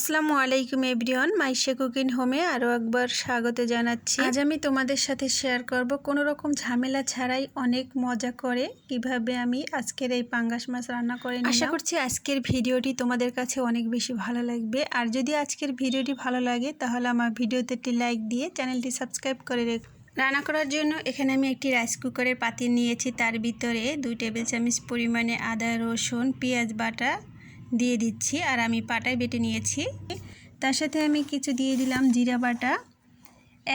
আসসালামু আলাইকুম everyone, Maisha cooking হোমে আরও একবার স্বাগত জানাচ্ছি। আজ আমি তোমাদের সাথে শেয়ার করব কোনো রকম ঝামেলা ছাড়াই অনেক মজা করে কীভাবে আমি আজকের এই পাঙ্গাস মাছ রান্না করে আশা করছি আজকের ভিডিওটি তোমাদের কাছে অনেক বেশি ভালো লাগবে। আর যদি আজকের ভিডিওটি ভালো লাগে, তাহলে আমার ভিডিওতে একটি লাইক দিয়ে চ্যানেলটি সাবস্ক্রাইব করে রেখ রান্না করার জন্য এখানে আমি একটি রাইস কুকারের পাতি নিয়েছি। তার ভিতরে দুই টেবিল চামচ পরিমাণে আদা, রসুন, পেঁয়াজ বাটা দিয়ে দিচ্ছি আর আমি পাটায় বেটে নিয়েছি। তার সাথে আমি কিছু দিয়ে দিলাম জিরা বাটা,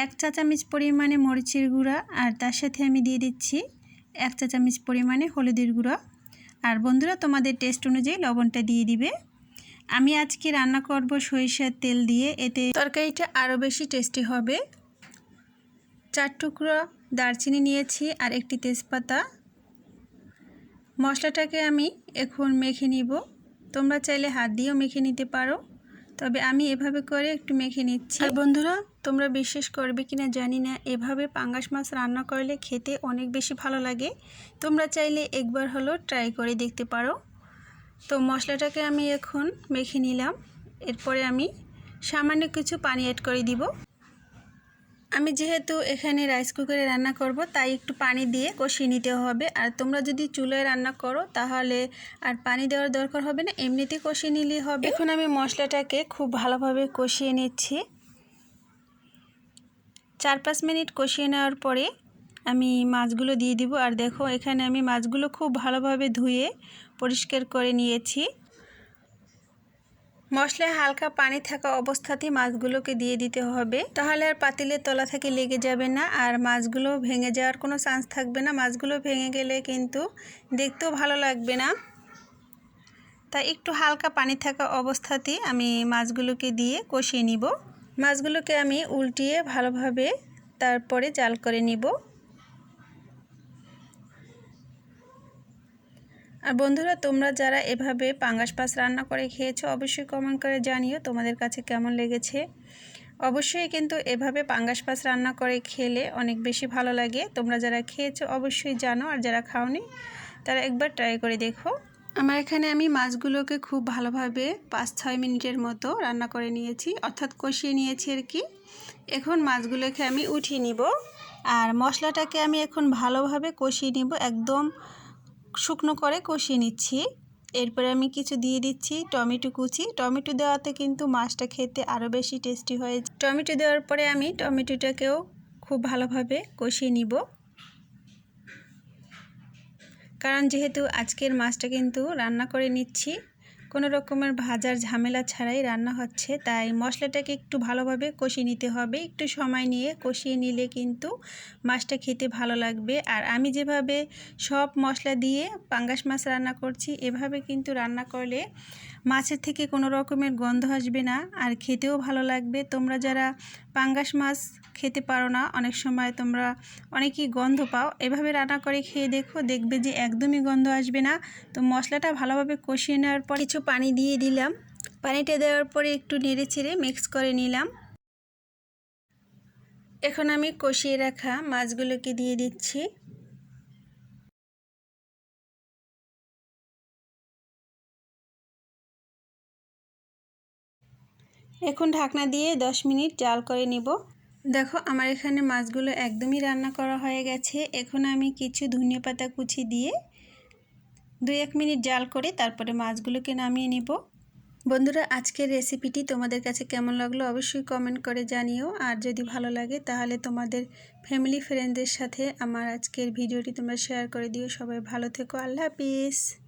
এক চা চামচ পরিমাণে মরিচের গুঁড়া আর তার সাথে আমি দিয়ে দিচ্ছি এক চা চামচ পরিমাণে হলুদের গুঁড়া। আর বন্ধুরা, তোমাদের টেস্ট অনুযায়ী লবণটা দিয়ে দিবে। আমি আজকে রান্না করব সরিষার তেল দিয়ে, এতে তরকারিটা আরও বেশি টেস্টি হবে। চার টুকরো দারচিনি নিয়েছি আর একটি তেজপাতা। মশলাটাকে আমি এখন মেখে নিব। তোমরা চাইলে হাত দিয়েও মেখে নিতে পারো। তবে আমি এভাবে করে একটু মেখে নিচ্ছি। আর বন্ধুরা, তোমরা বিশ্বাস করবে কি না জানি না। এভাবে পাঙ্গাস মাছ রান্না করলে খেতে অনেক বেশি ভালো লাগে। তোমরা চাইলে একবার হলো ট্রাই করে দেখতে পারো। তো মশলাটাকে আমি এখন মেখে নিলাম। এরপরে আমি সামান্য কিছু পানি অ্যাড করে দিব। আমি যেহেতু এখানে রাইস কুকারে রান্না করব, তাই একটু পানি দিয়ে কষিয়ে নিতে হবে। আর তোমরা যদি চুলোয় রান্না করো, তাহলে আর পানি দেওয়ার দরকার হবে না, এমনিতে কষিয়ে নিলেই হবে। এখন আমি মশলাটাকে খুব ভালোভাবে কষিয়ে নিচ্ছি। চার পাঁচ মিনিট কষিয়ে নেওয়ার পরে আমি মাছগুলো দিয়ে দিব। আর দেখো, এখানে আমি মাছগুলো খুব ভালোভাবে ধুয়ে পরিষ্কার করে নিয়েছি। মশলায় হালকা পানি থাকা অবস্থাতেই মাছগুলোকে দিয়ে দিতে হবে। তাহলে আর পাতিলের তলা থেকে লেগে যাবে না আর মাছগুলো ভেঙে যাওয়ার কোনো চান্স থাকবে না। মাছগুলো ভেঙে গেলে কিন্তু দেখতেও ভালো লাগবে না। তাই একটু হালকা পানি থাকা অবস্থাতেই আমি মাছগুলোকে দিয়ে কষিয়ে নিব। মাছগুলোকে আমি উল্টিয়ে ভালোভাবে তারপরে জাল করে নিব। আর বন্ধুরা, তোমরা যারা এভাবে পাঙ্গাস পাস রান্না করে খেয়েছো, অবশ্যই কমেন্ট করে জানিও তোমাদের কাছে কেমন লেগেছে। অবশ্যই কিন্তু এভাবে পাঙ্গাস পাস রান্না করে খেলে অনেক বেশি ভালো লাগে। তোমরা যারা খেয়েছো, অবশ্যই জানো, আর যারা খাওনি, তারা একবার ট্রাই করে দেখো। আমার এখানে আমি মাছগুলোকে খুব ভালোভাবে পাঁচ ছয় মিনিটের মতো রান্না করে নিয়েছি, অর্থাৎ কষিয়ে নিয়েছি আর কি। এখন মাছগুলোকে আমি উঠিয়ে নিব, আর মশলাটাকে আমি এখন ভালোভাবে কষিয়ে নিব, একদম শুকনো করে কষিয়ে নিচ্ছি। এরপরে আমি কিছু দিয়ে দিচ্ছি টমেটো কুচি। টমেটো দেওয়াতে কিন্তু মাছটা খেতে আরও বেশি টেস্টি হয়ে টমেটো দেওয়ার পরে আমি টমেটোটাকেও খুব ভালোভাবে কষিয়ে নিব। কারণ যেহেতু আজকের মাছটা কিন্তু রান্না করে নিচ্ছি কোনো রকমের ভাজার ঝামেলা ছাড়াই রান্না হচ্ছে, তাই মশলাটাকে একটু ভালোভাবে কষিয়ে নিতে হবে। একটু সময় নিয়ে কষিয়ে নিলে কিন্তু মাছটা খেতে ভালো লাগবে। আর আমি যেভাবে সব মশলা দিয়ে পাঙ্গাস মাছ রান্না করছি, এভাবে কিন্তু রান্না করলে মাছের থেকে কোনো রকমের গন্ধ আসবে না, আর খেতেও ভালো লাগবে। তোমরা যারা পাঙ্গাস মাছ খেতে পারো না, অনেক সময় তোমরা অনেকই গন্ধ পাও। এভাবে রান্না করে খেয়ে দেখো, দেখবে যে একদমই গন্ধ আসবে না। তো মশলাটা ভালোভাবে কষিয়ে নেওয়ার পর কিছু পানি দিয়ে দিলাম। পানিটা দেওয়ার পরে একটু নেড়ে ছেড়ে মিক্স করে নিলাম। এখন আমি কষিয়ে রাখা মাছগুলোকে দিয়ে দিচ্ছি। এখন ঢাকনা দিয়ে 10 মিনিট জাল করে নিব। দেখো, আমার এখানে মাছগুলো একদমই রান্না করা হয়ে গেছে। এখন আমি কিছু ধনিয়া পাতা কুচি দিয়ে দুই এক মিনিট জাল করে তারপরে মাছগুলোকে নামিয়ে নিব। বন্ধুরা, আজকের রেসিপিটি তোমাদের কাছে কেমন লাগল অবশ্যই কমেন্ট করে জানিও। আর যদি ভালো লাগে, তাহলে তোমাদের ফ্যামিলি, ফ্রেন্ডদের সাথে আমার আজকের ভিডিওটি তোমরা শেয়ার করে দিও। সবাই ভালো থেকো। আল্লাহ হাফিজ।